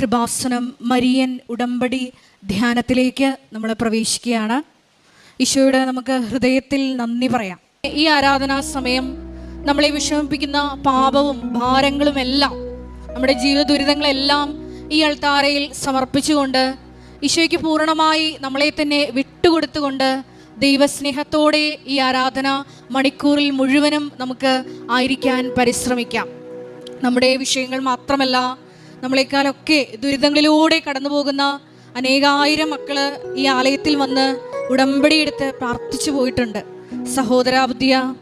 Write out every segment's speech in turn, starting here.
Kripasanam Marian ഉടമ്പടി ധ്യാനത്തിലേക്ക് നമ്മൾ പ്രവേശിക്കുകയാണ്. ഈശോയുടെ നമുക്ക് ഹൃദയത്തിൽ നന്ദി പറയാം. ഈ ആരാധനാ സമയം നമ്മളെ വിഷമിപ്പിക്കുന്ന പാപവും ഭാരങ്ങളും എല്ലാം നമ്മുടെ ജീവിത ദുരിതങ്ങളെല്ലാം ഈ അൾത്താരയിൽ സമർപ്പിച്ചുകൊണ്ട് ഈശോയ്ക്ക് പൂർണമായി നമ്മളെ തന്നെ വിട്ടുകൊടുത്തുകൊണ്ട് ദൈവസ്നേഹത്തോടെ ഈ ആരാധന മണിക്കൂറിൽ മുഴുവനും നമുക്ക് ആയിരിക്കാൻ പരിശ്രമിക്കാം. നമ്മുടെ വിഷയങ്ങൾ മാത്രമല്ല നമ്മളെക്കാളൊക്കെ ദുരിതങ്ങളിലൂടെ കടന്നു പോകുന്ന അനേകായിരം മക്കൾ ഈ ആലയത്തിൽ വന്ന് ഉടമ്പടിയെടുത്ത് പ്രാർത്ഥിച്ചു പോയിട്ടുണ്ട്. സഹോദരാബുദ്ധിയ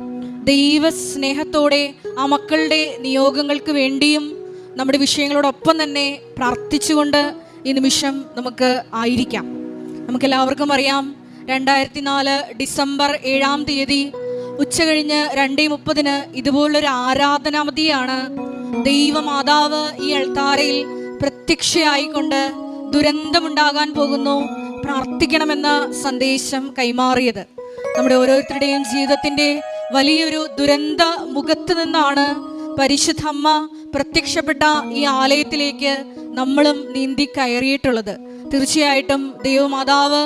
ദൈവ സ്നേഹത്തോടെ ആ മക്കളുടെ നിയോഗങ്ങൾക്ക് വേണ്ടിയും നമ്മുടെ വിഷയങ്ങളോടൊപ്പം തന്നെ പ്രാർത്ഥിച്ചുകൊണ്ട് ഈ നിമിഷം നമുക്ക് ആയിരിക്കാം. നമുക്കെല്ലാവർക്കും അറിയാം രണ്ടായിരത്തി നാല് ഡിസംബർ ഏഴാം തീയതി ഉച്ച കഴിഞ്ഞ് രണ്ടേ മുപ്പതിന് ഇതുപോലൊരു ആരാധനാമതിയാണ് ദൈവമാതാവ് ഈ അൾത്താരയിൽ പ്രത്യക്ഷയായിക്കൊണ്ട് ദുരന്തമുണ്ടാകാൻ പോകുന്നു. പ്രാർത്ഥിക്കണമെന്ന സന്ദേശം കൈമാറിയത്. നമ്മുടെ ഓരോരുത്തരുടെയും ജീവിതത്തിന്റെ വലിയൊരു ദുരന്ത മുഖത്ത് നിന്നാണ് പരിശുദ്ധമ്മ പ്രത്യക്ഷപ്പെട്ട ഈ ആലയത്തിലേക്ക് നമ്മളും നീന്തി കയറിയിട്ടുള്ളത്. തീർച്ചയായിട്ടും ദൈവമാതാവ്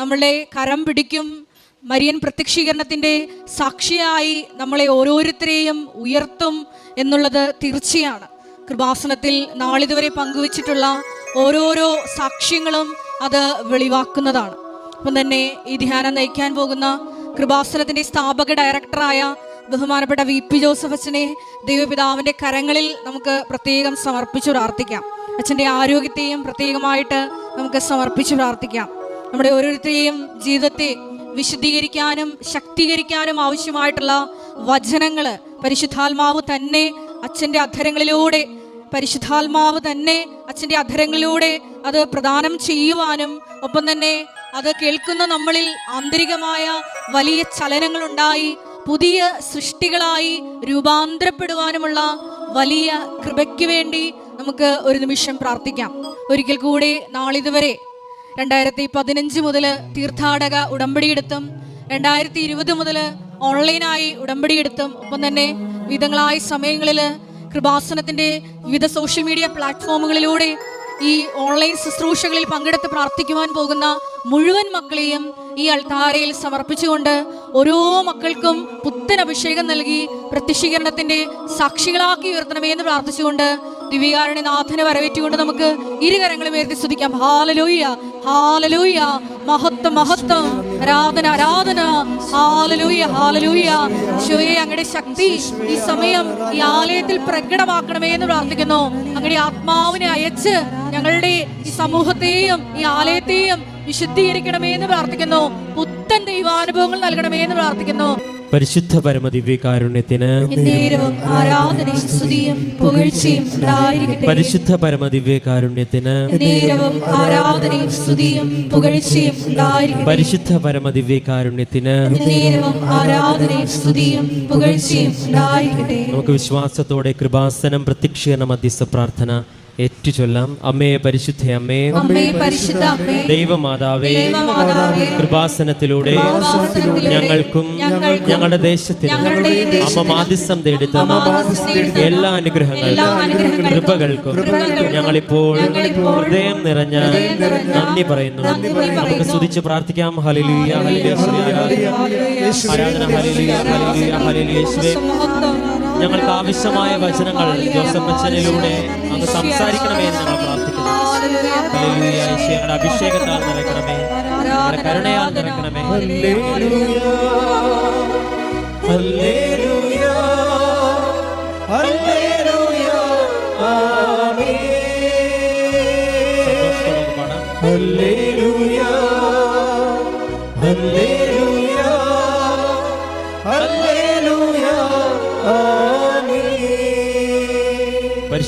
നമ്മളെ കരം പിടിക്കും. മരിയൻ പ്രത്യക്ഷീകരണത്തിന്റെ സാക്ഷിയായി നമ്മളെ ഓരോരുത്തരെയും ഉയർത്തും. എന്നുള്ളത് തീർച്ചയാണ്. കൃപാസനത്തിൽ നാളിതുവരെ പങ്കുവച്ചിട്ടുള്ള ഓരോരോ സാക്ഷ്യങ്ങളും അത് വെളിവാക്കുന്നതാണ്. അപ്പം തന്നെ ഈ ധ്യാനം നയിക്കാൻ പോകുന്ന കൃപാസനത്തിന്റെ സ്ഥാപക ഡയറക്ടറായ ബഹുമാനപ്പെട്ട വി പി ജോസഫ് അച്ഛനെ ദൈവപിതാവിന്റെ കരങ്ങളിൽ നമുക്ക് പ്രത്യേകം സമർപ്പിച്ച് പ്രാർത്ഥിക്കാം. അച്ഛന്റെ ആരോഗ്യത്തെയും പ്രത്യേകമായിട്ട് നമുക്ക് സമർപ്പിച്ച് പ്രാർത്ഥിക്കാം. നമ്മുടെ ഓരോരുത്തരെയും ജീവിതത്തെ വിശദീകരിക്കാനും ശക്തീകരിക്കാനും ആവശ്യമായിട്ടുള്ള വചനങ്ങൾ പരിശുദ്ധാത്മാവ് തന്നെ അച്ഛന്റെ അധരങ്ങളിലൂടെ പരിശുദ്ധാത്മാവ് തന്നെ അച്ഛന്റെ അധരങ്ങളിലൂടെ അത് പ്രദാനം ചെയ്യുവാനും ഒപ്പം തന്നെ അത് കേൾക്കുന്ന നമ്മളിൽ ആന്തരികമായ വലിയ ചലനങ്ങളുണ്ടായി പുതിയ സൃഷ്ടികളായി രൂപാന്തരപ്പെടുവാനുമുള്ള വലിയ കൃപയ്ക്ക് വേണ്ടി നമുക്ക് ഒരു നിമിഷം പ്രാർത്ഥിക്കാം. ഒരിക്കൽ കൂടെ നാളിതുവരെ രണ്ടായിരത്തി പതിനഞ്ച് മുതൽ തീർത്ഥാടക ഉടമ്പടിയെടുത്തും രണ്ടായിരത്തി ഇരുപത് മുതൽ ഓൺലൈനായി ഉടമ്പടിയെടുത്തും. ഒപ്പം തന്നെ വിവിധങ്ങളായ സമയങ്ങളിൽ കൃപാസനത്തിന്റെ വിവിധ സോഷ്യൽ മീഡിയ പ്ലാറ്റ്ഫോമുകളിലൂടെ ഈ ഓൺലൈൻ ശുശ്രൂഷകളിൽ പങ്കെടുത്ത് പ്രാർത്ഥിക്കുവാൻ പോകുന്ന മുഴുവൻ മക്കളെയും ഈ അൾത്താരയിൽ സമർപ്പിച്ചുകൊണ്ട് ഓരോ മക്കൾക്കും പുത്തൻ അഭിഷേകം നൽകി പ്രത്യക്ഷീകരണത്തിന്റെ സാക്ഷികളാക്കി ഉയർത്തണമേ എന്ന് പ്രാർത്ഥിച്ചുകൊണ്ട് ദിവ്യകാരണി നാഥനെ വരവേറ്റുകൊണ്ട് നമുക്ക് ഇരുകരങ്ങളും ഉയർത്തി സ്തുതിക്കാം. Hallelujah hallelujah. മഹത്വം മഹത്വം. ആരാധന ആരാധന. Hallelujah hallelujah. ശിവയെ അങ്ങയുടെ ശക്തി ഈ സമയം ഈ ആലയത്തിൽ പ്രകടമാക്കണമേ എന്ന് പ്രാർത്ഥിക്കുന്നു. അങ്ങയുടെ ആത്മാവിനെ അയച്ച് ഞങ്ങളുടെ ഈ സമൂഹത്തെയും ഈ ആലയത്തെയും വിശുദ്ധീകരിക്കണമേ എന്ന് പ്രാർത്ഥിക്കുന്നു. പുത്തൻ ദൈവാനുഭവങ്ങൾ നൽകണമേ എന്ന് പ്രാർത്ഥിക്കുന്നു. പരിശുദ്ധ പരമ ദിവ്യകാരുണ്യത്തിന് പരിശുദ്ധ പരമ ദിവ്യകാരുണ്യത്തിന് പരിശുദ്ധ പരമ ദിവ്യകാരുണ്യത്തിന് നമുക്ക് വിശ്വാസത്തോടെ കൃപാസനം പ്രത്യക്ഷീകരണ മധ്യസ്ഥ പ്രാർത്ഥന ഏറ്റുചൊല്ലാം. അമ്മേ പരിശുദ്ധ അമ്മേ. ദൈവമാതാവേ. കൃപാസനത്തിലൂടെ ഞങ്ങൾക്കും ഞങ്ങളുടെ ദേശത്തിനും അമ്മ മാധ്യസ്ഥം തേടിത്തന്ന അമ്മ എല്ലാ അനുഗ്രഹങ്ങൾക്കും കൃപകൾക്കും ഞങ്ങളിപ്പോൾ ഹൃദയം നിറഞ്ഞ നന്ദി പറയുന്നു. നമുക്ക്. സ്തുതിച്ച് പ്രാർത്ഥിക്കാം. ഹലിലിയ ഹലിലിയ ആരാധന ഹലിലിയ ഹലിലിയ ഹല്ലേലൂയ. യേശുവേ. മഹത്വം. ഞങ്ങൾക്ക് ആവശ്യമായ വചനങ്ങൾ ജോസഫ് അങ്ങ് സംസാരിക്കണമേ എന്ന് ഞങ്ങൾ പ്രാർത്ഥിക്കുന്നു. ഞങ്ങളുടെ അഭിഷേകത്താൽ നിറയ്ക്കണമേ. ഞങ്ങളുടെ കരുണയാൽ നിറയ്ക്കണമേ.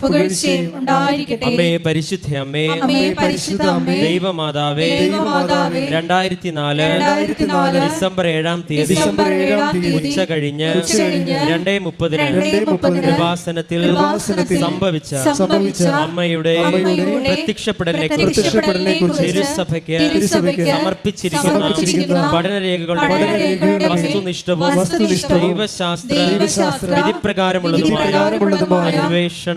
പുകഴ്ചയും ഉണ്ടായിരിക്കട്ടെ. അമ്മേ പരിശുദ്ധ അമ്മേ. അമ്മേ പരിശുദ്ധ അമ്മേ. ദൈവമാതാവേ ദൈവമാതാവേ. രണ്ടായിരത്തി നാല് ഡിസംബർ ഏഴാം തീയതി ഡിസംബർ ഏഴാം തീയതി ഉച്ച കഴിഞ്ഞ് രണ്ടേ മുപ്പതിന് കൃപാസനത്തിൽ സംഭവിച്ച സംഭവിച്ച അമ്മയുടെ പ്രത്യക്ഷപ്പെടലിനെ കുറിച്ച് തിരുസഭയ്ക്ക് സമർപ്പിച്ചിരിക്കുന്ന പഠനരേഖകളുടെ വസ്തുനിഷ്ഠവും ദൈവശാസ്ത്ര വിധിപ്രകാരമുള്ളതുമായ അന്വേഷണ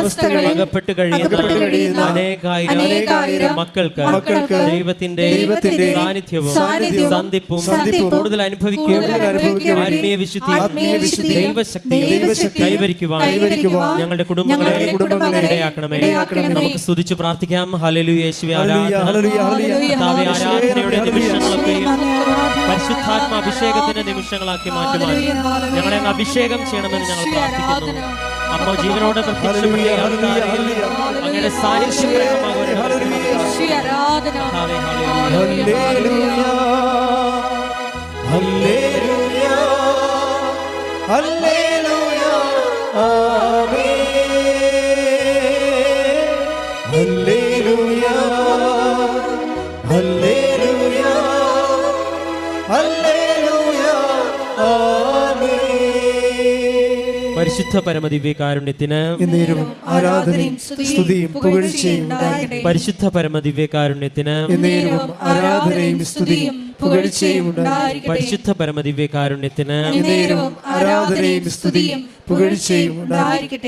അവസ്ഥകളിൽ അകപ്പെട്ട് കഴിയുന്ന അനേകായിരം മക്കൾക്ക് മക്കൾക്ക് ദൈവത്തിന്റെ ദൈവത്തിന്റെ സാന്നിധ്യവും സന്ധിപ്പും കൂടുതൽ അനുഭവിക്കുകയും ആത്മീയ വിശുദ്ധി ദൈവശക്തിയും കൈവരിക്കുവാൻ ഞങ്ങളുടെ കുടുംബങ്ങളെ ഞങ്ങളുടെ കുടുംബങ്ങളെ ഇടയാക്കണമേ. നമുക്ക് സ്തുതിച്ച് പ്രാർത്ഥിക്കാം ഹല്ലേലൂയ യേശുവേ ഹല്ലേലൂയ, ഹല്ലേലൂയ, ഹല്ലേലൂയ. ആരാധനയുടെ ഹല്ലേലൂയ. നിമിഷങ്ങളൊക്കെയും പരിശുദ്ധാത്മ അഭിഷേകത്തിന്റെ നിമിഷങ്ങളാക്കി മാറ്റുവാൻ ഞങ്ങളെ അഭിഷേകം ചെയ്യണമെന്ന് ഞങ്ങൾ പ്രാർത്ഥിക്കുന്നു അമ്മ ജീവനോട് ആൾക്കാരെ അങ്ങയുടെ സാന്നിധ്യം പ്രകടമാകുവാൻ ഞങ്ങൾ പരിശുദ്ധ പരമദിവ്യകാരുണ്യത്തിന് എന്നേരും ആരാധനയും സ്തുതിയും പുകഴ്ചയും പരിശുദ്ധ പരമദിവ്യകാരുണ്യത്തിന് എന്നേരും ആരാധനയും സ്തുതിയും പരിശുദ്ധ പരമദിവ്യകാരുണ്യത്തിന് ആരാധനയും സ്തുതിയും പുകഴ്ചയും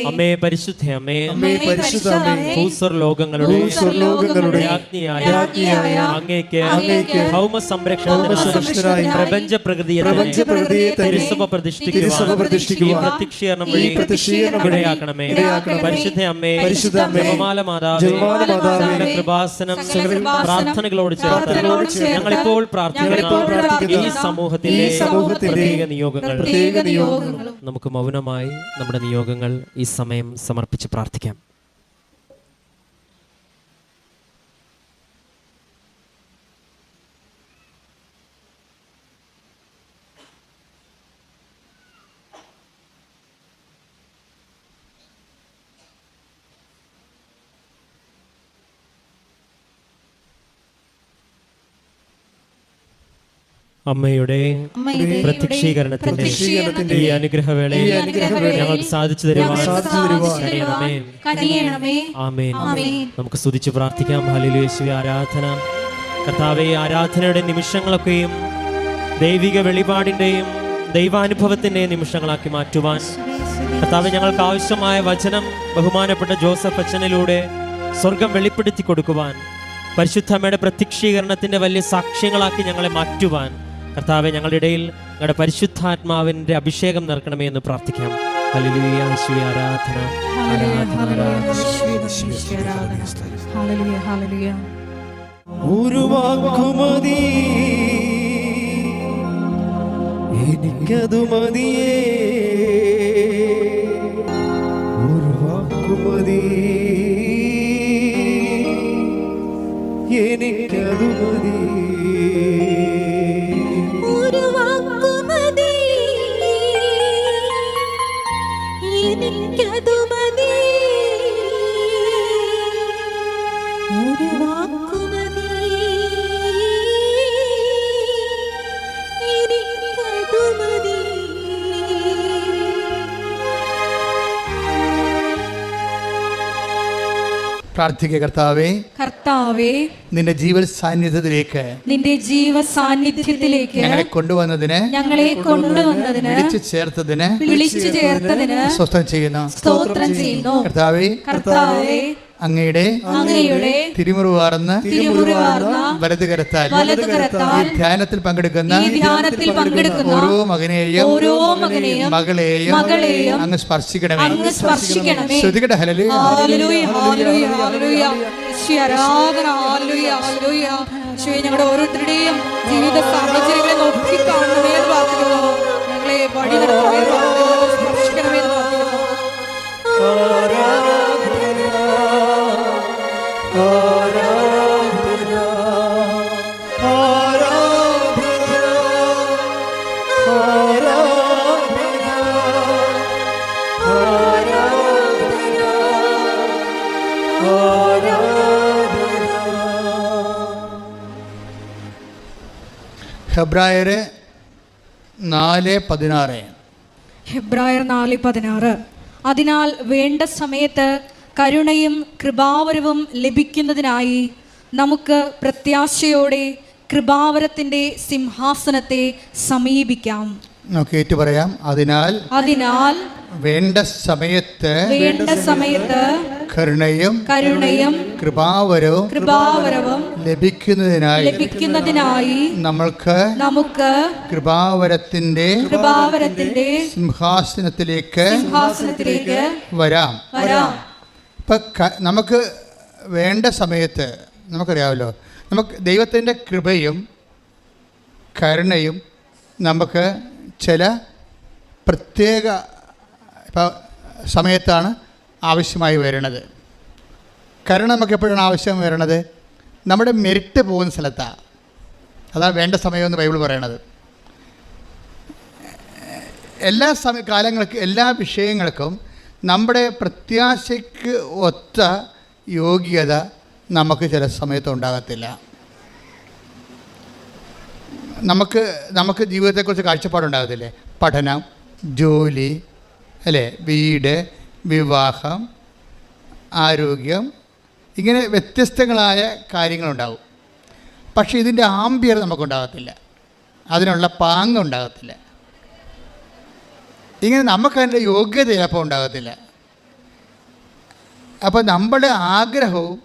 അമ്മേ പരിശുദ്ധ അമ്മേ. അമ്മേ പരിശുദ്ധ അമ്മേ. ഭൂസ്വർ ലോകങ്ങളുടെ ഭൂസ്വർലോകങ്ങളുടെ രാജ്ഞിയായ രാജ്ഞിയായ അങ്ങേക്ക് അങ്ങേക്ക് ഭൗമ സംരക്ഷണത്തിനായി ഭൗമസംരക്ഷണത്തിനായി പ്രപഞ്ച പ്രകൃതിയെ പ്രപഞ്ച പ്രകൃതിയെ തന്നെ തിരുസഭ പ്രതിഷ്ഠിക്കുവാൻ തിരുസഭ പ്രതിഷ്ഠിക്കുവാൻ ഈ പ്രത്യക്ഷീകരണം ഈ വഴി പ്രത്യക്ഷീകരണം വഴി ഇടയാക്കണമേ. ഇടയാക്കണമേ. പരിശുദ്ധ അമ്മേ. പരിശുദ്ധ അമ്മേ, ജപമാല മാതാവേ. ജപമാല മാതാവേ, സകല കൃപാസനം പ്രാർത്ഥനകളോട് ചേർത്ത് പ്രാർത്ഥിക്കുന്ന പ്രാർത്ഥിക്കുന്ന. ഈ പ്രത്യേക നിയോഗങ്ങൾ. പ്രത്യേക നിയോഗങ്ങളും നമുക്ക് മൗനമായി നമ്മുടെ നിയോഗങ്ങൾ ഈ സമയം സമർപ്പിച്ച് പ്രാർത്ഥിക്കാം. അമ്മയുടെ പ്രതീക്ഷീകരണത്തിന്റെ പ്രത്യക്ഷീകരണത്തിന്റെ ഈ അനുഗ്രഹവേളയിൽ ഞങ്ങൾ ഞങ്ങൾക്ക് സാധിച്ചു തരുവാൻ. നമുക്ക് സ്തുതിച്ച് പ്രാർത്ഥിക്കാം. ഹലിലേശുവി ആരാധന. കർത്താവെ ആരാധനയുടെ നിമിഷങ്ങളൊക്കെയും ദൈവിക വെളിപാടിന്റെയും ദൈവാനുഭവത്തിന്റെയും നിമിഷങ്ങളാക്കി മാറ്റുവാൻ. കർത്താവ് ഞങ്ങൾക്ക് ആവശ്യമായ വചനം ബഹുമാനപ്പെട്ട ജോസഫ് അച്ഛനിലൂടെ സ്വർഗം വെളിപ്പെടുത്തി കൊടുക്കുവാൻ പരിശുദ്ധമ്മയുടെ പ്രത്യക്ഷീകരണത്തിന്റെ വലിയ സാക്ഷ്യങ്ങളാക്കി ഞങ്ങളെ മാറ്റുവാൻ. കർത്താവെ ഞങ്ങളുടെ ഇടയിൽ ഞങ്ങളുടെ പരിശുദ്ധാത്മാവിന്റെ അഭിഷേകം നിറക്കണമേ എന്ന് പ്രാർത്ഥിക്കാം. ആരാധന ഒരു മതിയേ. ഒരു വാക്കുമതി എനിക്കതു മതി. പ്രാർത്ഥിക്കുക കർത്താവേ കർത്താവേ നിന്റെ ജീവ സാന്നിധ്യത്തിലേക്ക് നിന്റെ ജീവ സാന്നിധ്യത്തിലേക്ക് ഞങ്ങളെ കൊണ്ടുവന്നതിന് ഞങ്ങളെ കൊണ്ടുവന്നതിന് വിളിച്ചു ചേർത്തതിന് വിളിച്ചു ചേർത്തതിന് സ്വസ്ഥം ചെയ്യുന്നു. സ്തോത്രം ചെയ്യുന്നു. കർത്താവേ കർത്താവേ അങ്ങയുടെ തിരുമുറിവാർന്ന് തിരുമുറിവാർന്ന വലത് കരത്താൽ വലതുകരത്താൽ ഈ ധ്യാനത്തിൽ പങ്കെടുക്കുന്ന ഓരോ മകനെയും മകളെയും അങ്ങ് സ്പർശിക്കണമേ. ശ്രുതികട ഹലല് ഞങ്ങളുടെ ഓരോരുത്തരുടെയും ജീവിത സാഹചര്യങ്ങളെ നോക്കി കാണണമേ എന്ന് പ്രാർത്ഥിക്കുന്നു ഞങ്ങളെ വഴി നടത്തണമേ ഹെബ്രായര് നാല് പതിനാറ്. ഹെബ്രായർ നാല് പതിനാറ്. അതിനാൽ വേണ്ട സമയത്ത് കരുണയും കൃപാവരവും ലഭിക്കുന്നതിനായി നമുക്ക് പ്രത്യാശയോടെ കൃപാവരത്തിന്റെ സിംഹാസനത്തെ സമീപിക്കാം. നമുക്ക് ഏറ്റു പറയാം. അതിനാൽ അതിനാൽ വേണ്ട സമയത്ത് വേണ്ട സമയത്ത് കരുണയും കരുണയും കൃപാവരവും കൃപാവരവും ലഭിക്കുന്നതിനായി ലഭിക്കുന്നതിനായി നമ്മൾക്ക് നമുക്ക് കൃപാവരത്തിന്റെ കൃപാവരത്തിന്റെ സിംഹാസനത്തിലേക്ക് സിംഹാസനത്തിലേക്ക് വരാം. വരാം. ഇപ്പൊ നമുക്ക് വേണ്ട സമയത്ത് നമുക്കറിയാമല്ലോ. നമുക്ക് ദൈവത്തിന്റെ കൃപയും കരുണയും നമുക്ക് ചില പ്രത്യേക ഇപ്പം സമയത്താണ് ആവശ്യമായി വരുന്നത്. കരുണ നമുക്ക് എപ്പോഴാണ് ആവശ്യം വരുന്നത് നമ്മുടെ മെരിറ്റ് പോകുന്ന സ്ഥലത്താണ് അതാണ് വേണ്ട സമയമെന്ന് ബൈബിൾ പറയണത്. എല്ലാ സമയ കാലങ്ങൾക്കും എല്ലാ വിഷയങ്ങൾക്കും നമ്മുടെ പ്രത്യാശയ്ക്ക് ഒത്ത യോഗ്യത നമുക്ക് ചില സമയത്ത് ഉണ്ടാകത്തില്ല. നമുക്ക് നമുക്ക് ജീവിതത്തെക്കുറിച്ച് കാഴ്ചപ്പാടുണ്ടാകത്തില്ലേ? പഠനം ജോലി അല്ലേ? വീട് വിവാഹം ആരോഗ്യം ഇങ്ങനെ വ്യത്യസ്തങ്ങളായ കാര്യങ്ങളുണ്ടാവും. പക്ഷേ ഇതിന്റെ ആംബിയർ നമുക്കുണ്ടാകത്തില്ല. അതിനുള്ള പാങ്ങ് ഉണ്ടാകത്തില്ല. ഇങ്ങനെ നമുക്ക് അതിന്റെ യോഗ്യത ചിലപ്പോൾ ഉണ്ടാകത്തില്ല. അപ്പോൾ നമ്മുടെ ആഗ്രഹവും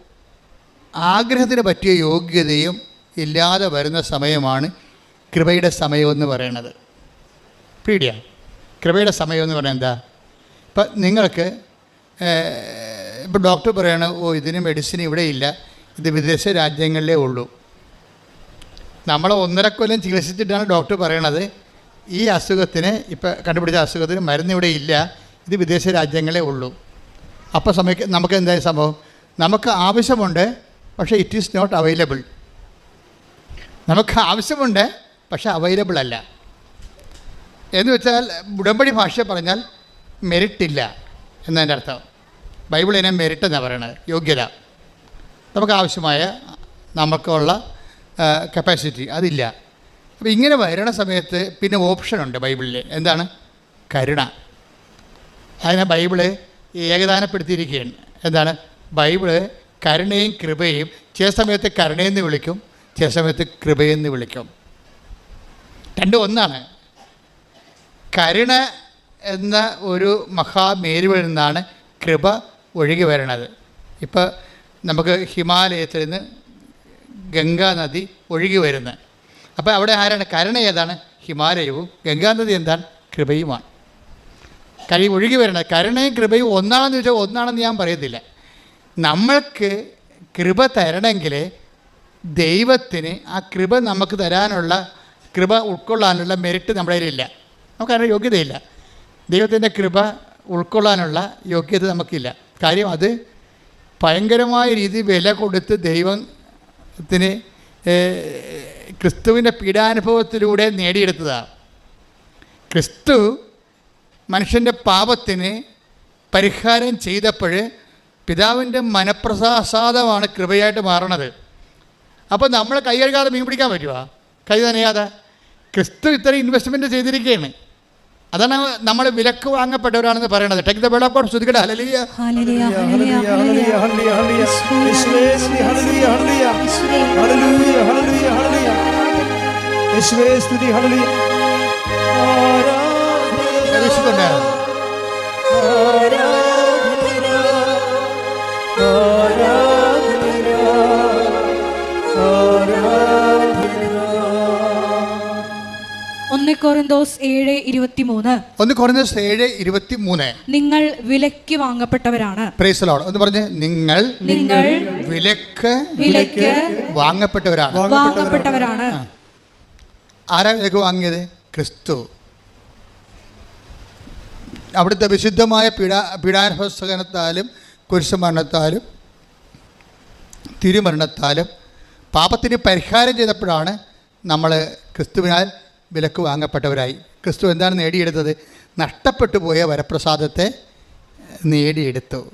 ആഗ്രഹത്തിന് പറ്റിയ യോഗ്യതയും ഇല്ലാതെ വരുന്ന സമയമാണ് കൃപയുടെ സമയമെന്ന് പറയുന്നത്. പീഡിയ കൃപയുടെ സമയമെന്ന് എന്ന് പറയുന്നത് എന്താ? ഇപ്പം നിങ്ങൾക്ക് ഇപ്പോൾ ഡോക്ടർ പറയണ ഓ ഇതിന് മെഡിസിൻ ഇല്ല. ഇത് വിദേശ രാജ്യങ്ങളിലേ ഉള്ളൂ. നമ്മൾ ഒന്നര കൊല്ലം ചികിത്സിച്ചിട്ടാണ് ഡോക്ടർ പറയണത്. ഈ അസുഖത്തിന് ഇപ്പം കണ്ടുപിടിച്ച അസുഖത്തിന് മരുന്ന് ഇവിടെ ഇല്ല. ഇത് വിദേശ രാജ്യങ്ങളേ ഉള്ളൂ. അപ്പോൾ സമയത്ത് നമുക്ക് എന്തായാലും സംഭവം? നമുക്ക് ആവശ്യമുണ്ട് പക്ഷേ ഇറ്റ് ഈസ് നോട്ട് അവൈലബിൾ നമുക്ക് ആവശ്യമുണ്ട് പക്ഷേ അവൈലബിൾ അല്ല. എന്ന് വെച്ചാൽ ഉടമ്പടി ഭാഷ പറഞ്ഞാൽ ഇല്ല എന്നതിന്റെ അർത്ഥം. ബൈബിൾ ഇതിനെ മെറിറ്റ് എന്നാണ് പറയുന്നത് യോഗ്യത. നമുക്ക് ആവശ്യമായ നമുക്കുള്ള കപ്പാസിറ്റി അതില്ല. അപ്പോൾ ഇങ്ങനെ വരണ സമയത്ത് പിന്നെ ഓപ്ഷനുണ്ട് ബൈബിളിൽ എന്താണ്? കരുണ. അതിനെ ബൈബിൾ ഏകദാനപ്പെടുത്തിയിരിക്കുകയാണ്. എന്താണ്? ബൈബിൾ കരുണയും കൃപയും ചില സമയത്ത് കരുണയെന്ന് വിളിക്കും ചില സമയത്ത് കൃപയെന്ന് വിളിക്കും. രണ്ടും ഒന്നാണ്. കരുണ എന്ന ഒരു മഹാമേരുവിൽ നിന്നാണ് കൃപ ഒഴുകി വരണത്. ഇപ്പോൾ നമുക്ക് ഹിമാലയത്തിൽ നിന്ന് ഗംഗാ നദി ഒഴുകി വരുന്നത് അപ്പോൾ അവിടെ ആരാണ്? കരുണ ഏതാണ്? ഹിമാലയവും ഗംഗാനദി എന്താണ്? കൃപയുമാണ്. കഴി ഒഴുകി വരണത് കരുണയും കൃപയും ഒന്നാണെന്ന് ചോദിച്ചാൽ ഒന്നാണെന്ന് ഞാൻ പറയത്തില്ല. നമ്മൾക്ക് കൃപ തരണമെങ്കിൽ ദൈവത്തിന് ആ കൃപ നമുക്ക് തരാനുള്ള കൃപ ഉൾക്കൊള്ളാനുള്ള മെരിറ്റ് നമ്മുടെ കയ്യിലില്ല. നമുക്കതിന് യോഗ്യതയില്ല. ദൈവത്തിന്റെ കൃപ ഉൾക്കൊള്ളാനുള്ള യോഗ്യത നമുക്കില്ല. കാര്യം അത് ഭയങ്കരമായ രീതി വില കൊടുത്ത് ദൈവത്തിന് ക്രിസ്തുവിന്റെ പീഡാനുഭവത്തിലൂടെ നേടിയെടുത്തതാണ് ക്രിസ്തു മനുഷ്യന്റെ പാപത്തിന് പരിഹാരം ചെയ്തപ്പോൾ പിതാവിന്റെ മനപ്രസാദമാണ് കൃപയായിട്ട് മാറണത്. അപ്പോൾ നമ്മൾ കൈ കഴുകാതെ മീൻ പിടിക്കാൻ പറ്റുമോ കൈ നനയാതെ. ക്രിസ്തു ഇത്രയും ഇൻവെസ്റ്റ്മെന്റ് ചെയ്തിരിക്കുകയാണ്. അതാണ് നമ്മൾ വിലക്ക് വാങ്ങപ്പെട്ടവരാണെന്ന് പറയണത് ടെക് ദ വെള്ളപ്പോൾ ശ്രുതികട hallelujah hallelujah, hallelujah, hallelujah. Hallelujah, hallelujah. യേശുവേ, സ്തുതി, ഹല്ലേലൂയ, ഹല്ലേലൂയ. ഹല്ലേലൂയ. യേശുവേ, സ്തുതി, ഹല്ലേലൂയ. ആരാധന, ആരാധന. കൊറിന്തോസ് ഏഴ് ഇരുപത്തിമൂന്ന്. ഒന്ന് കൊറിന്തോസ് ഏഴ് ഇരുപത്തി മൂന്ന് നിങ്ങൾ വിലക്ക് വാങ്ങപ്പെട്ടവരാണ്. ഒന്ന് പറഞ്ഞ് നിങ്ങൾ നിങ്ങൾ വിലക്ക് വിലക്ക് വാങ്ങപ്പെട്ടവരാണ്. വാങ്ങപ്പെട്ടവരാണ്. ആരാ വിലക്ക് വാങ്ങിയത്? ക്രിസ്തു. അവിടുത്തെ വിശുദ്ധമായ പീഡാ പീഡാനുഭവസകനത്താലും കുരിശുമരണത്താലും തിരുമരണത്താലും പാപത്തിന് പരിഹാരം ചെയ്തപ്പോഴാണ് നമ്മൾ ക്രിസ്തുവിനാൽ വിലക്ക് വാങ്ങപ്പെട്ടവരായി. ക്രിസ്തു എന്താണ് നേടിയെടുത്തത്? നഷ്ടപ്പെട്ടു പോയ വരപ്രസാദത്തെ നേടിയെടുത്തു.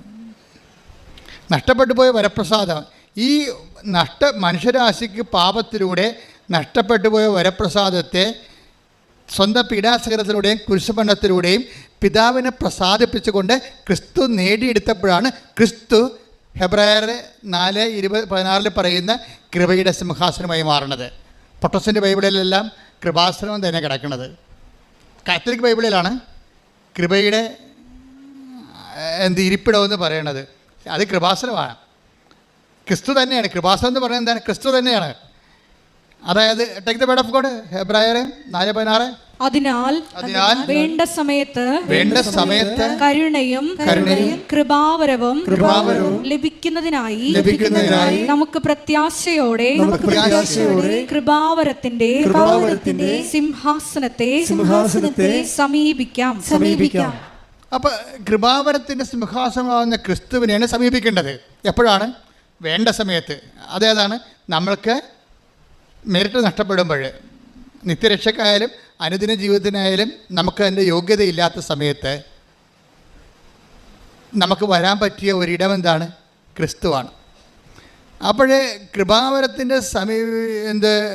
നഷ്ടപ്പെട്ടു പോയ വരപ്രസാദം. ഈ നഷ്ട മനുഷ്യരാശിക്ക് പാപത്തിലൂടെ നഷ്ടപ്പെട്ടു പോയ വരപ്രസാദത്തെ സ്വന്തം പീഡാസകരത്തിലൂടെയും കുരിശുമരണത്തിലൂടെയും പിതാവിനെ പ്രസാദിപ്പിച്ചുകൊണ്ട് ക്രിസ്തു നേടിയെടുത്തപ്പോഴാണ് ക്രിസ്തു ഹെബ്രായർ നാല് ഇരുപത് പതിനാറിൽ പറയുന്ന കൃപയുടെ സിംഹാസനമായി മാറുന്നത് പൊട്ടസിന്റെ ബൈബിളിലെല്ലാം കൃപാസനം തന്നെ കിടക്കുന്നത്. കാത്തലിക് ബൈബിളിലാണ് കൃപയുടെ എന്ത് ഇരിപ്പിടമെന്ന് പറയണത്. അത് കൃപാസനമാണ്. ക്രിസ്തു തന്നെയാണ്. കൃപാസനം എന്ന് പറയുന്നത് എന്താണ്? ക്രിസ്തു തന്നെയാണ്. അതായത് take the bed of God ഹെബ്രായർ നാല് പതിനാറ്. അതിനാൽ വേണ്ട സമയത്ത് വേണ്ട സമയത്ത് കരുണയും കരുണയും കൃപാവരവും കൃപാവരവും ലഭിക്കുന്നതിനായി ലഭിക്കുന്നതിനായി നമുക്ക് പ്രത്യാശയോടെ പ്രത്യാശയോടെ കൃപാവരത്തിന്റെ കൃപാവരത്തിന്റെ സിംഹാസനത്തെ സിംഹാസനത്തെ സമീപിക്കാം. സമീപിക്കാം. അപ്പോൾ കൃപാവരത്തിന്റെ സിംഹാസനമാകുന്ന ക്രിസ്തുവിനെയാണ് സമീപിക്കേണ്ടത്. എപ്പോഴാണ്? വേണ്ട സമയത്ത്. അതേതാണ്? നമ്മൾക്ക് മെറിറ്റ് നഷ്ടപ്പെടുമ്പോൾ നിത്യരക്ഷക്കായാലും അനുദിന ജീവിതത്തിനായാലും നമുക്ക് അതിന്റെ യോഗ്യതയില്ലാത്ത സമയത്ത് നമുക്ക് വരാൻ പറ്റിയ ഒരിടം എന്താണ്? ക്രിസ്തുവാണ്. അപ്പോഴേ കൃപാവരത്തിന്റെ സമീ എന്ത്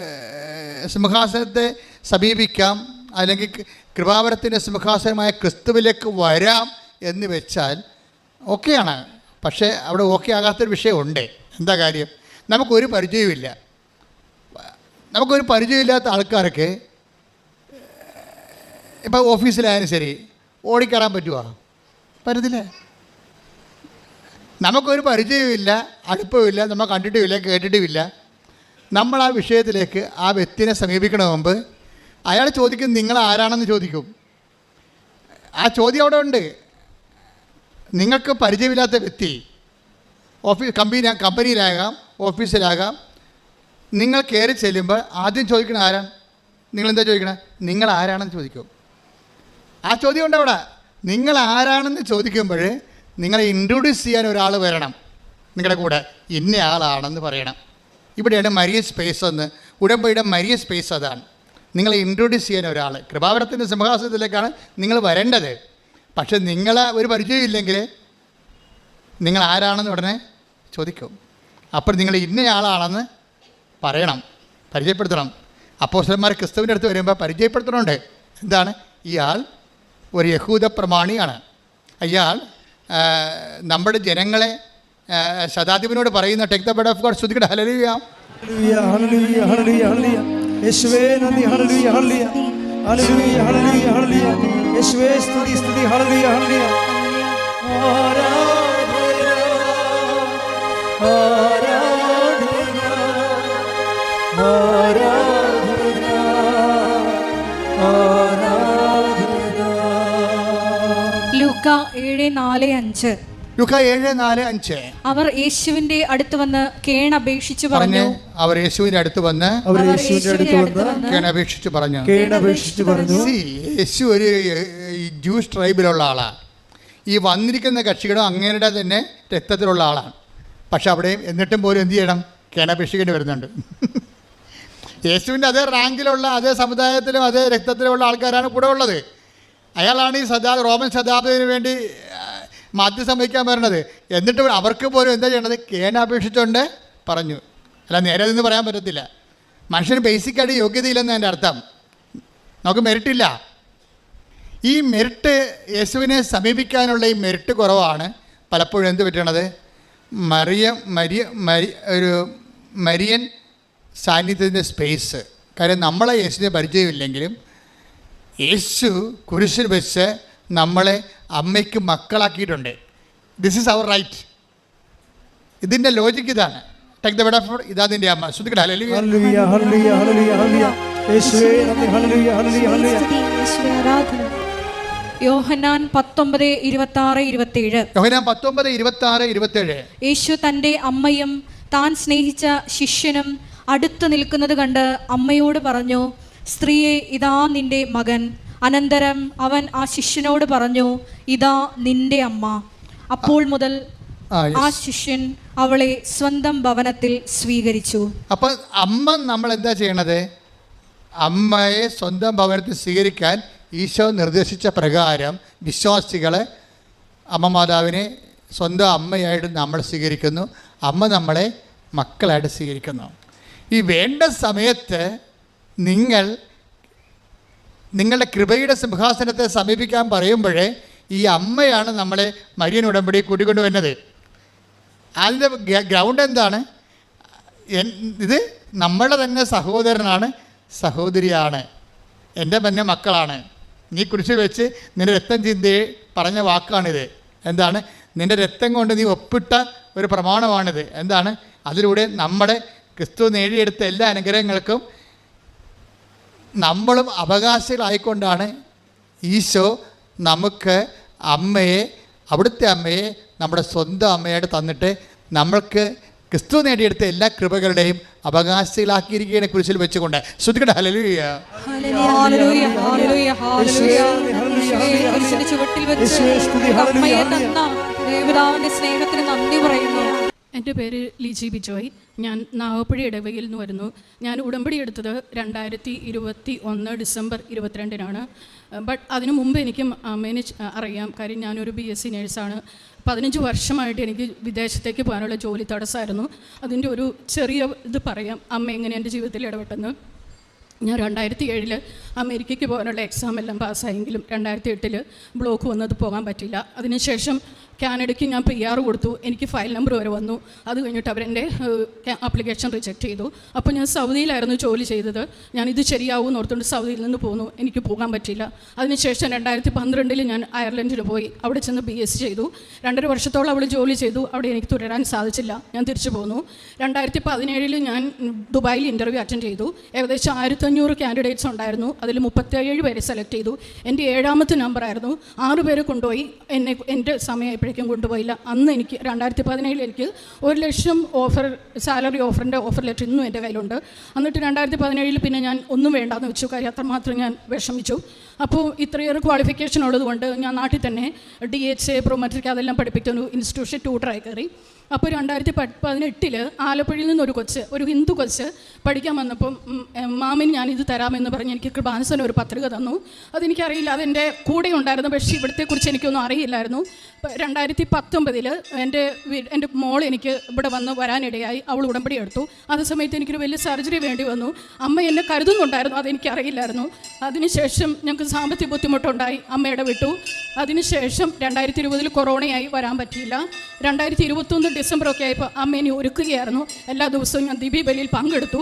സിംഹാസനത്തെ സമീപിക്കാം അല്ലെങ്കിൽ കൃപാവരത്തിന്റെ സിംഹാസനമായ ക്രിസ്തുവിലേക്ക് വരാം എന്ന് വെച്ചാൽ ഓക്കെയാണ്. പക്ഷേ അവിടെ ഓക്കെ ആകാത്തൊരു വിഷയമുണ്ട്. എന്താ കാര്യം? നമുക്കൊരു പരിചയമില്ല നമുക്കൊരു പരിചയമില്ലാത്ത ആൾക്കാർക്ക് ഇപ്പോൾ ഓഫീസിലായാലും ശരി ഓടിക്കയറാൻ പറ്റുമോ പറ്റത്തില്ലേ. നമുക്കൊരു പരിചയമില്ല അടുപ്പമില്ല നമ്മൾ കണ്ടിട്ടുമില്ല കേട്ടിട്ടുമില്ല. നമ്മൾ ആ വിഷയത്തിലേക്ക് ആ വ്യക്തിനെ സമീപിക്കണ മുമ്പ് അയാൾ ചോദിക്കും നിങ്ങൾ ആരാണെന്ന് ചോദിക്കും. ആ ചോദ്യം അവിടെ ഉണ്ട്. നിങ്ങൾക്ക് പരിചയമില്ലാത്ത വ്യക്തി ഓഫീസ് കമ്പനി കമ്പനിയിലാകാം ഓഫീസിലാകാം നിങ്ങൾ കയറി ചെല്ലുമ്പോൾ ആദ്യം ചോദിക്കണ ആരാണ്? നിങ്ങളെന്താ ചോദിക്കണേ? നിങ്ങൾ ആരാണെന്ന് ചോദിക്കും. ആ ചോദ്യം ഉണ്ട് അവിടെ നിങ്ങൾ ആരാണെന്ന് ചോദിക്കുമ്പോൾ നിങ്ങളെ ഇൻട്രൊഡ്യൂസ് ചെയ്യാൻ ഒരാൾ വരണം. നിങ്ങളുടെ കൂടെ. ഇന്ന ആളാണെന്ന് പറയണം. ഇവിടെയാണ് മരിയ സ്പേസ് എന്ന്. ഉടമ്പയുടെ മരിയ സ്പേസ് അതാണ്. നിങ്ങളെ ഇൻട്രൊഡ്യൂസ് ചെയ്യാൻ ഒരാൾ കൃപാവരത്തിന്റെ സിംഹാസനത്തിലേക്കാണ് നിങ്ങൾ വരേണ്ടത്. പക്ഷെ നിങ്ങൾ ഒരു പരിചയമില്ലെങ്കിൽ നിങ്ങൾ ആരാണെന്ന് ഉടനെ ചോദിക്കും. അപ്പോൾ നിങ്ങൾ ഇന്നയാളാണെന്ന് പറയണം. പരിചയപ്പെടുത്തണം. അപ്പോസ്റ്റന്മാർ ക്രിസ്തുവിന്റെ അടുത്ത് വരുമ്പോൾ പരിചയപ്പെടുത്തണമുണ്ട് എന്താണ്? ഇയാൾ ഒരു യഹൂദ പ്രമാണിയാണ്. അയാൾ നമ്മുടെ ജനങ്ങളെ ശതാധിപനോട് പറയുന്ന take the bed of God ശ്രുതിക്കട്ടെ hallelujah hallelujah, hallelujah, ഹല്ലേലൂയ, ഏഴ് നാല് അഞ്ച്. അവർ യേശുവിന്റെ അടുത്ത് വന്ന് കേണപേക്ഷിച്ചു പറഞ്ഞു. അവർ യേശുവിന്റെ അടുത്ത് വന്ന് അവർ യേശുവിന്റെ അടുത്ത് വന്ന് കേണപേക്ഷിച്ച് പറഞ്ഞു. കേണപേക്ഷിച്ചു പറഞ്ഞു. യേശു ഒരു ഈ ജൂസ് ട്രൈബിലുള്ള ആളാണ് ഈ വന്നിരിക്കുന്ന കക്ഷികളും അങ്ങേരുടെ തന്നെ രക്തത്തിലുള്ള ആളാണ്. പക്ഷെ അവിടെ എന്നിട്ടും പോലും എന്ത് ചെയ്യണം? കേണപേക്ഷിക്കേണ്ടി വരുന്നുണ്ട്. യേശുവിന്റെ അതേ റാങ്കിലുള്ള അതേ സമുദായത്തിലും അതേ രക്തത്തിലുള്ള ആൾക്കാരാണ് കൂടെ ഉള്ളത്. അയാളാണ് ഈ സദാ റോമൻ ശതാബ്ദത്തിന് വേണ്ടി മധ്യസ്ഥം വഹിക്കാൻ വരുന്നത് എന്നിട്ട് അവർക്ക് പോലും എന്താ ചെയ്യണത്? കേണപേക്ഷിച്ചുകൊണ്ട് പറഞ്ഞു. അല്ല നേരെ നിന്ന് പറയാൻ പറ്റത്തില്ല. മനുഷ്യന് ബേസിക്കായിട്ട് യോഗ്യതയില്ലെന്ന് എന്റെ അർത്ഥം. നമുക്ക് മെറിറ്റില്ല ഈ മെറിറ്റ് യേശുവിനെ സമീപിക്കാനുള്ള ഈ മെറിറ്റ് കുറവാണ്. പലപ്പോഴും എന്ത് പറ്റണത്? മറിയ മരിയ മരി ഒരു മരിയൻ സാന്നിധ്യത്തിന്റെ സ്പേസ് കാര്യം നമ്മളെ യേശുവിനെ പരിചയമില്ലെങ്കിലും യേശു കുരിശിൽ വെച്ച് നമ്മളെ അമ്മയ്ക്ക് മക്കളാക്കിയിട്ടുണ്ട്. ദിസ് ഈസ് അവർ റൈറ്റ് ഇതിന്റെ ലോജിക്ക് ഇതാണ്. ടേക്ക് ദ ബെഡ് ഓഫ് ഇതാ നിന്റെ അമ്മ. ശ്രദ്ധിക്കട്ടെ. Hallelujah hallelujah, hallelujah, hallelujah, hallelujah. യേശുവേ നന്ദി. ഹല്ലേലൂയ ഹല്ലേലൂയ ഹല്ലേലൂയ യേശുവേ ആരാധന. യോഹന്നാൻ പത്തൊമ്പത് ഇരുപത്തി ആറ് ഇരുപത്തി ഏഴ് യോഹനാൻ പത്തൊമ്പത് ഇരുപത്തി ആറ് ഇരുപത്തേഴ്. യേശു തന്റെ അമ്മയും താൻ സ്നേഹിച്ച ശിഷ്യനും അടുത്ത് നിൽക്കുന്നത് കണ്ട് അമ്മയോട് പറഞ്ഞു സ്ത്രീയെ ഇതാ നിന്റെ മകൻ. അനന്തരം അവൻ ആ ശിഷ്യനോട് പറഞ്ഞു ഇതാ നിന്റെ അമ്മ. അപ്പോൾ മുതൽ ആ, ശിഷ്യൻ അവളെ സ്വന്തം ഭവനത്തിൽ സ്വീകരിച്ചു. അപ്പൊ അമ്മ നമ്മൾ എന്താ ചെയ്യണത്? അമ്മയെ സ്വന്തം ഭവനത്തിൽ സ്വീകരിക്കാൻ ഈശോ നിർദ്ദേശിച്ച പ്രകാരം വിശ്വാസികളെ അമ്മ മാതാവിനെ സ്വന്തം അമ്മയായിട്ട് നമ്മൾ സ്വീകരിക്കുന്നു. അമ്മ നമ്മളെ മക്കളായിട്ട് സ്വീകരിക്കുന്നു. ഈ വേണ്ട സമയത്ത് നിങ്ങൾ നിങ്ങളുടെ കൃപയുടെ സിംഹാസനത്തെ സമീപിക്കാൻ പറയുമ്പോഴേ ഈ അമ്മയാണ് നമ്മളെ മരിയൻ ഉടമ്പടി കൂട്ടിക്കൊണ്ടുവരുന്നത്. അതിന്റെ ഗ്രൗണ്ട് എന്താണ്? ഇത് നമ്മളെ തന്നെ സഹോദരനാണ് സഹോദരിയാണ് എന്റെ തന്നെ മക്കളാണ്. നീ കുറിച്ച് വെച്ച് നിന്റെ രക്തം ചിന്തയെ പറഞ്ഞ വാക്കാണിത്. എന്താണ്? നിന്റെ രക്തം കൊണ്ട് നീ ഒപ്പിട്ട ഒരു പ്രമാണമാണിത്. എന്താണ്? അതിലൂടെ നമ്മുടെ ക്രിസ്തു നേടിയെടുത്ത എല്ലാ അനുഗ്രഹങ്ങൾക്കും നമ്മളും അവകാശികളായിക്കൊണ്ടാണ് ഈശോ നമുക്ക് അമ്മയെ അവിടുത്തെ അമ്മയെ നമ്മുടെ സ്വന്തം അമ്മയായിട്ട് തന്നിട്ട് നമ്മൾക്ക് ക്രിസ്തു നേടിയെടുത്ത എല്ലാ കൃപകളുടെയും അവകാശികളാക്കിയിരിക്കുകയാണ് കുരിശിൽ വെച്ചുകൊണ്ട്. ശ്രദ്ധിക്കട്ടെ ഹലലൂയ ഹല്ലേലൂയ, ഹല്ലേലൂയ, ഹല്ലേലൂയ. യേശുവേ, കുരിശിന്റെ ചുവട്ടിൽ വെച്ച് യേശുവേ, സ്തുതി, ഹല്ലേലൂയ. തന്ന ദേവതാവിന്റെ സ്നേഹത്തിന് നന്ദി പറയുന്നു. എന്റെ പേര് ലിജി ബിജോയ്. ഞാൻ നാഗപ്പുഴ ഇടവകയിൽ നിന്ന് വരുന്നു. ഞാൻ ഉടമ്പടി എടുത്തത് രണ്ടായിരത്തി ഇരുപത്തി ഒന്ന് ഡിസംബർ ഇരുപത്തിരണ്ടിനാണ്. ബട്ട് അതിനു മുമ്പ് എനിക്ക് അമ്മേനെ അറിയാം. കാര്യം ഞാനൊരു ബി എസ് സി നേഴ്സാണ്. പതിനഞ്ച് വർഷമായിട്ട് എനിക്ക് വിദേശത്തേക്ക് പോകാനുള്ള ജോലി തടസ്സമായിരുന്നു. അതിന്റെ ഒരു ചെറിയ ഇത് പറയാം. അമ്മ എങ്ങനെ എന്റെ ജീവിതത്തിൽ ഇടപെട്ടെന്ന്. ഞാൻ രണ്ടായിരത്തി ഏഴിൽ അമേരിക്കയ്ക്ക് പോകാനുള്ള എക്സാം എല്ലാം പാസ്സായെങ്കിലും രണ്ടായിരത്തി എട്ടിൽ ബ്ലോക്ക് വന്നത് പോകാൻ പറ്റില്ല. അതിനുശേഷം കാനഡയ്ക്ക് ഞാൻ പി ആർ കൊടുത്തു. എനിക്ക് ഫയൽ നമ്പർ വരെ വന്നു. അത് കഴിഞ്ഞിട്ട് അവരെന്റെ ആപ്ലിക്കേഷൻ റിജക്റ്റ് ചെയ്തു. അപ്പോൾ ഞാൻ സൗദിയിലായിരുന്നു ജോലി ചെയ്തത്. ഞാൻ ഇത് ശരിയാവും ഓർത്തുകൊണ്ട് സൗദിയിൽ നിന്ന് പോന്നു. എനിക്ക് പോകാൻ പറ്റില്ല അതിനുശേഷം രണ്ടായിരത്തി പന്ത്രണ്ടിൽ ഞാൻ അയർലൻഡിൽ പോയി. അവിടെ ചെന്ന് ബി എസ് ചെയ്തു. രണ്ടര വർഷത്തോളം അവിടെ ജോലി ചെയ്തു. അവിടെ എനിക്ക് തുടരാൻ സാധിച്ചില്ല. ഞാൻ തിരിച്ചു പോന്നു. രണ്ടായിരത്തി പതിനേഴിൽ ഞാൻ ദുബായിൽ ഇന്റർവ്യൂ അറ്റൻഡ് ചെയ്തു. ഏകദേശം ആയിരത്തഞ്ഞൂറ് കാൻഡിഡേറ്റ്സ് ഉണ്ടായിരുന്നു. അതിൽ മുപ്പത്തേഴ് പേരെ സെലക്ട് ചെയ്തു. എന്റെ ഏഴാമത്തെ നമ്പറായിരുന്നു ആറ് പേരെ കൊണ്ടുപോയി. എന്നെ എന്റെ സമയമായപ്പോഴേക്കും കൊണ്ടുപോയില്ല. അന്ന് എനിക്ക് രണ്ടായിരത്തി പതിനേഴിൽ എനിക്ക് ഒരു ലക്ഷം ഓഫർ സാലറി ഓഫറിന്റെ ഓഫർ ലെറ്റർ ഇന്നും എന്റെ കയ്യിലുണ്ട്. എന്നിട്ട് രണ്ടായിരത്തി പതിനേഴിൽ പിന്നെ ഞാൻ ഒന്നും വേണ്ടാന്ന് വെച്ചു. കാര്യം അത്രമാത്രം ഞാൻ വിഷമിച്ചു. അപ്പോൾ ഇത്രയേറെ ക്വാളിഫിക്കേഷൻ ഉള്ളതുകൊണ്ട് ഞാൻ നാട്ടിൽ തന്നെ ഡി എച്ച് എ പ്രൊമട്രിക് അതെല്ലാം പഠിപ്പിക്കുന്ന ഒരു ഇൻസ്റ്റിറ്റ്യൂഷൻ ട്യൂട്ടറായി കയറി. അപ്പോൾ രണ്ടായിരത്തി പ പതിനെട്ടിൽ ആലപ്പുഴയിൽ നിന്നൊരു കൊച്ച് ഒരു ഹിന്ദു കൊച്ച് പഠിക്കാൻ വന്നപ്പം മാമിന് ഞാൻ ഇത് തരാമെന്ന് പറഞ്ഞ് എനിക്ക് കൃപാനസന ഒരു പത്രിക തന്നു. അതെനിക്കറിയില്ല അതെന്റെ കൂടെ ഉണ്ടായിരുന്നു പക്ഷേ ഇവിടത്തെക്കുറിച്ച് എനിക്കൊന്നും അറിയില്ലായിരുന്നു. രണ്ടായിരത്തി പത്തൊമ്പതിൽ എന്റെ എന്റെ മോൾ എനിക്ക് ഇവിടെ വന്ന് വരാനിടയായി അവൾ ഉടമ്പടി എടുത്തു. അതേ സമയത്ത് എനിക്കൊരു വലിയ സർജറി വേണ്ടി വന്നു. അമ്മ എന്നെ കരുതുന്നുണ്ടായിരുന്നു അതെനിക്കറിയില്ലായിരുന്നു. അതിനുശേഷം ഞങ്ങൾക്ക് സാമ്പത്തിക ബുദ്ധിമുട്ടുണ്ടായി അമ്മയുടെ വിട്ടു അതിനുശേഷം രണ്ടായിരത്തി ഇരുപതിൽ കൊറോണയായി വരാൻ പറ്റിയില്ല. രണ്ടായിരത്തി ഇരുപത്തൊന്ന് ഡിസംബറൊക്കെ ആയപ്പോൾ അമ്മേനെ ഒരുക്കുകയായിരുന്നു. എല്ലാ ദിവസവും ഞാൻ ദിവ്യ ബലിയിൽ പങ്കെടുത്തു.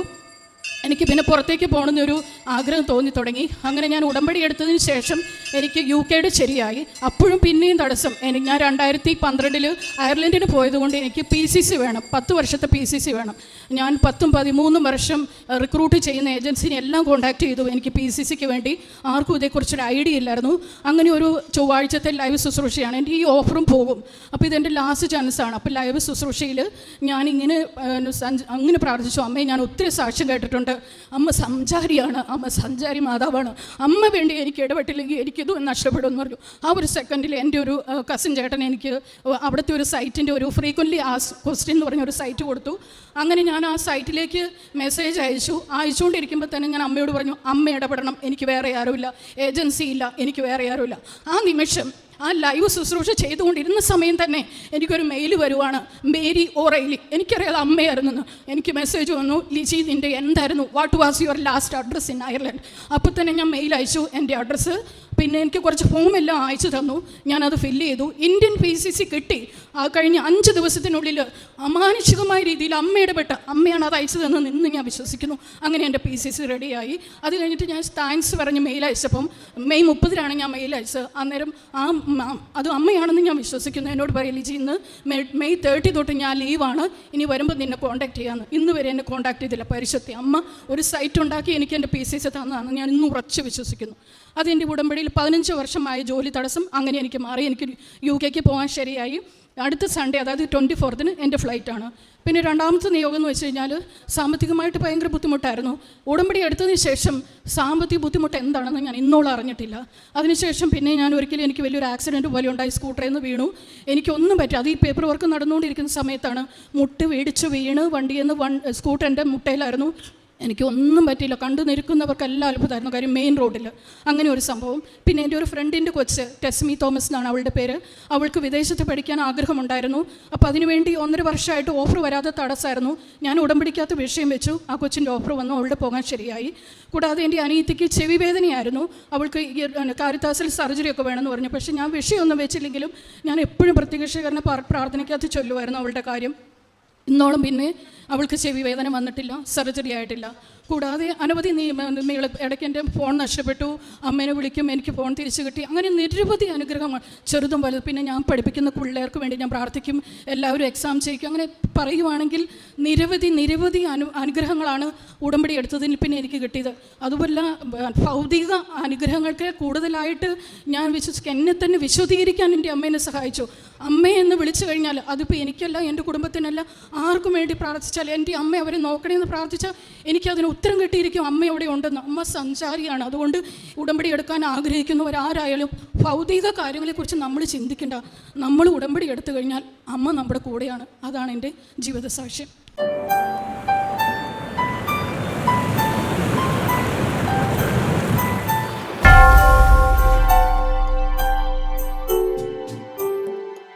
എനിക്ക് പിന്നെ പുറത്തേക്ക് പോകണമെന്നൊരു ആഗ്രഹം തോന്നി തുടങ്ങി. അങ്ങനെ ഞാൻ ഉടമ്പടി എടുത്തതിന് ശേഷം എനിക്ക് യു കെയുടെ ശരിയായി. അപ്പോഴും പിന്നെയും തടസ്സം. എനിക്ക് ഞാൻ രണ്ടായിരത്തി പന്ത്രണ്ടിൽ അയർലൻഡിന് പോയതുകൊണ്ട് എനിക്ക് പി സി സി വേണം. പത്ത് വർഷത്തെ പി സി സി വേണം. ഞാൻ പത്തും പതിമൂന്നും വർഷം റിക്രൂട്ട് ചെയ്യുന്ന ഏജൻസിനെ എല്ലാം കോൺടാക്ട് ചെയ്തു എനിക്ക് പി സി സിക്ക് വേണ്ടി. ആർക്കും ഇതേക്കുറിച്ചൊരു ഐഡിയ ഇല്ലായിരുന്നു. അങ്ങനെ ഒരു ചൊവ്വാഴ്ചത്തെ ലൈവ് ശുശ്രൂഷയാണ്. എന്റെ ഈ ഓഫറും പോകും. അപ്പോൾ ഇതെന്റെ ലാസ്റ്റ് ചാൻസാണ് അപ്പോൾ ലൈവ് ശുശ്രൂഷയിൽ ഞാനിങ്ങനെ അങ്ങനെ പ്രാർത്ഥിച്ചു. അമ്മയെ ഞാൻ ഒത്തിരി സാക്ഷ്യം കേട്ടിട്ടുണ്ട്. അമ്മ സഞ്ചാരിയാണ് അമ്മ സഞ്ചാരി മാതാവാണ്. അമ്മ വേണ്ടി എനിക്ക് ഇടപെട്ടില്ലെങ്കിൽ എനിക്കിത് നഷ്ടപ്പെടും എന്ന് പറഞ്ഞു. ആ ഒരു സെക്കൻഡിൽ എന്റെ ഒരു കസിൻ ചേട്ടൻ എനിക്ക് അവിടുത്തെ ഒരു സൈറ്റിന്റെ ഒരു ഫ്രീക്വൻലി ആസ് ക്വസ്റ്റ്യൻ എന്ന് പറഞ്ഞ ഒരു സൈറ്റ് കൊടുത്തു. അങ്ങനെ ഞാൻ ആ സൈറ്റിലേക്ക് മെസ്സേജ് അയച്ചു. അയച്ചുകൊണ്ടിരിക്കുമ്പോൾ തന്നെ ഞാൻ അമ്മയോട് പറഞ്ഞു അമ്മ ഇടപെടണം എനിക്ക് വേറെ ആരുമില്ല ഏജൻസി ഇല്ല എനിക്ക് വേറെ ആരുമില്ല. ആ നിമിഷം ആ ലൈവ് ശുശ്രൂഷ ചെയ്തുകൊണ്ടിരുന്ന സമയം തന്നെ എനിക്കൊരു മെയിൽ വരുവാണ്. മേരി ഓറൈലി എനിക്കറിയാതെ അമ്മയായിരുന്നു എനിക്ക് മെസ്സേജ് വന്നു ലിജി നിന്റെ എന്തായിരുന്നു? What was your last address in Ireland അപ്പോൾ തന്നെ ഞാൻ മെയിൽ അയച്ചു എന്റെ അഡ്രസ്സ് പിന്നെ എനിക്ക് കുറച്ച് ഫോമെല്ലാം അയച്ചു തന്നു. ഞാനത് ഫില്ല് ചെയ്തു. ഇന്ത്യൻ പി സി സി കിട്ടി. ആ കഴിഞ്ഞ അഞ്ച് ദിവസത്തിനുള്ളിൽ അമാനുഷികമായ രീതിയിൽ അമ്മ ഇടപെട്ട അമ്മയാണ് അത് അയച്ചു തന്നെന്ന് ഇന്ന് ഞാൻ വിശ്വസിക്കുന്നു. അങ്ങനെ എന്റെ പി സി സി റെഡിയായി അത് കഴിഞ്ഞിട്ട് ഞാൻ താങ്ക്സ് പറഞ്ഞ് മെയിൽ അയച്ചപ്പം മെയ് മുപ്പതിനാണ് ഞാൻ മെയിൽ അയച്ചത്. അന്നേരം ആ അത് അമ്മയാണെന്ന് ഞാൻ വിശ്വസിക്കുന്നു. എന്നോട് പറയും ലിജി ഇന്ന് മെയ് തേർട്ടി തൊട്ട് ഞാൻ ലീവാണ് ഇനി വരുമ്പോൾ നിന്നെ കോൺടാക്ട് ചെയ്യാമെന്ന് ഇന്ന് വരെ എന്നെ കോൺടാക്ട് ചെയ്തില്ല. പരിശുദ്ധി അമ്മ ഒരു സൈറ്റ് ഉണ്ടാക്കി എനിക്ക് എന്റെ പി സി സി തന്നതാണ് ഞാൻ ഇന്ന് ഉറച്ച് വിശ്വസിക്കുന്നു. അതെന്റെ ഉടമ്പടിയിൽ പതിനഞ്ച് വർഷമായ ജോലി തടസ്സം അങ്ങനെ എനിക്ക് മാറി. എനിക്ക് യു കെക്ക് പോകാൻ ശരിയായി. അടുത്ത സൺഡേ അതായത് ട്വന്റി ഫോർത്തിന് എന്റെ ഫ്ലൈറ്റാണ് പിന്നെ രണ്ടാമത്തെ നിയോഗം എന്ന് വെച്ച് കഴിഞ്ഞാൽ സാമ്പത്തികമായിട്ട് ഭയങ്കര ബുദ്ധിമുട്ടായിരുന്നു. ഉടമ്പടി എടുത്തതിന് ശേഷം സാമ്പത്തിക ബുദ്ധിമുട്ട് എന്താണെന്ന് ഞാൻ ഇന്നോളം അറിഞ്ഞിട്ടില്ല. അതിനുശേഷം പിന്നെ ഞാൻ ഒരിക്കലും എനിക്ക് വലിയൊരു ആക്സിഡന്റ് പോലെ ഉണ്ടായി. സ്കൂട്ടറിൽ നിന്ന് വീണു. എനിക്കൊന്നും പറ്റില്ല. അത് ഈ പേപ്പർ വർക്ക് നടന്നുകൊണ്ടിരിക്കുന്ന സമയത്താണ് മുട്ട് വേടിച്ച് വീണ് വണ്ടിയിൽ നിന്ന് വൺ സ്കൂട്ടർ എന്റെ മുട്ടയിലായിരുന്നു എനിക്കൊന്നും പറ്റിയില്ല. കണ്ടു നിൽക്കുന്നവർക്കെല്ലാം അത്ഭുതമായിരുന്നു. കാര്യം മെയിൻ റോഡിൽ അങ്ങനെ ഒരു സംഭവം. പിന്നെ എന്റെ ഒരു ഫ്രണ്ടിന്റെ കൊച്ച് ടെസ്മി തോമസ് എന്നാണ് അവളുടെ പേര്. അവൾക്ക് വിദേശത്ത് പഠിക്കാൻ ആഗ്രഹമുണ്ടായിരുന്നു. അപ്പോൾ അതിനുവേണ്ടി ഒന്നര വർഷമായിട്ട് ഓഫർ വരാതെ തടസ്സമായിരുന്നു ഞാൻ ഉടമ്പിടിക്കാത്ത വിഷയം വെച്ചു. ആ കൊച്ചിന്റെ ഓഫർ വന്നു. അവളുടെ പോകാൻ ശരിയായി. കൂടാതെ എന്റെ അനിയത്തിക്ക് ചെവി വേദനയായിരുന്നു. അവൾക്ക് കാരിത്താസിൽ സർജറി ഒക്കെ വേണമെന്ന് പറഞ്ഞു. പക്ഷേ ഞാൻ വിഷയമൊന്നും വെച്ചില്ലെങ്കിലും ഞാൻ എപ്പോഴും പ്രത്യക്ഷീകരണ പ്രാർത്ഥനയ്ക്കകത്ത് ചൊല്ലുമായിരുന്നു അവളുടെ കാര്യം. ഇന്നോളം പിന്നെ അവൾക്ക് ചെവി വേദന വന്നിട്ടില്ല സർജറി ആയിട്ടില്ല. കൂടാതെ അനവധി നിയമങ്ങൾ ഇടയ്ക്ക് എന്റെ ഫോൺ നഷ്ടപ്പെട്ടു. അമ്മേനെ വിളിക്കും എനിക്ക് ഫോൺ തിരിച്ചു കിട്ടി. അങ്ങനെ നിരവധി അനുഗ്രഹങ്ങൾ. ചെറുതും വലുതും. പിന്നെ ഞാൻ പഠിപ്പിക്കുന്ന പിള്ളേർക്ക് വേണ്ടി ഞാൻ പ്രാർത്ഥിക്കും. എല്ലാവരും എക്സാം ചെയ്യിക്കും. അങ്ങനെ പറയുവാണെങ്കിൽ നിരവധി നിരവധി അനു അനുഗ്രഹങ്ങളാണ് ഉടമ്പടി എടുത്തതിന് പിന്നെ എനിക്ക് കിട്ടിയത്. അതുപോലെ ഭൗതിക അനുഗ്രഹങ്ങൾക്ക് കൂടുതലായിട്ട് ഞാൻ വിശ്വസിക്കുക എന്നെ തന്നെ വിശദീകരിക്കാൻ എന്റെ അമ്മേനെ സഹായിച്ചു. അമ്മയെന്ന് വിളിച്ചു കഴിഞ്ഞാൽ അതിപ്പോൾ എനിക്കല്ല എന്റെ കുടുംബത്തിനല്ല ആർക്കും വേണ്ടി പ്രാർത്ഥിച്ചാൽ എന്റെ അമ്മ അവരെ നോക്കണമെന്ന് പ്രാർത്ഥിച്ചാൽ എനിക്കതിന് ഉത്തരം കിട്ടിയിരിക്കും അമ്മ ഇവിടെ ഉണ്ടെന്ന്. അമ്മ സഞ്ചാരിയാണ്. അതുകൊണ്ട് ഉടമ്പടി എടുക്കാൻ ആഗ്രഹിക്കുന്നവരാരായാലും ഭൗതിക കാര്യങ്ങളെക്കുറിച്ച് നമ്മൾ ചിന്തിക്കേണ്ട. നമ്മൾ ഉടമ്പടി എടുത്തു കഴിഞ്ഞാൽ അമ്മ നമ്മുടെ കൂടെയാണ്. അതാണ് എന്റെ ജീവിത സാക്ഷ്യം